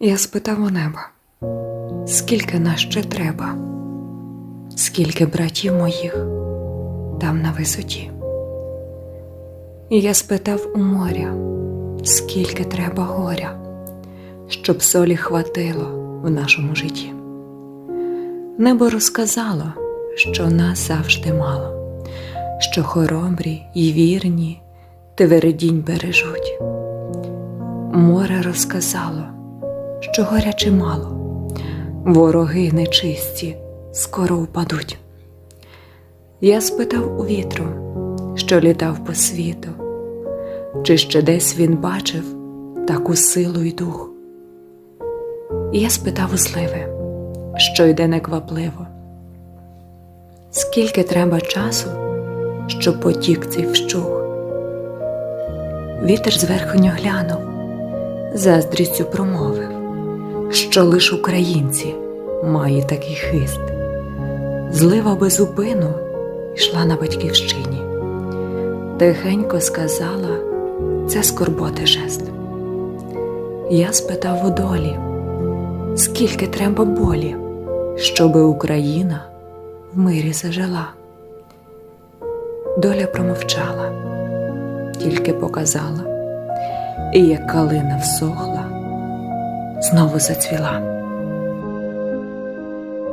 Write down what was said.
Я спитав у неба, скільки нас ще треба, скільки братів моїх там на висоті. І я спитав у моря, скільки треба горя, щоб солі хватило в нашому житті. Небо розказало, що нас завжди мало, що хоробрі й вірні твердінь бережуть. Море розказало, що горя чимало, вороги нечисті скоро впадуть. Я спитав у вітру, що літав по світу, чи ще десь він бачив таку силу й дух. Я спитав у сливи, що йде неквапливо, скільки треба часу, щоб потік цей вщух. Вітер зверхоньо глянув, заздрістю промовив, що лиш українці має такий хист. Злива без зупину йшла на батьківщині. Тихенько сказала, це скорботи жест. Я спитав у долі, скільки треба болі, щоби Україна в мирі зажила. Доля промовчала, тільки показала, і як калина всохла, знову зацвіла.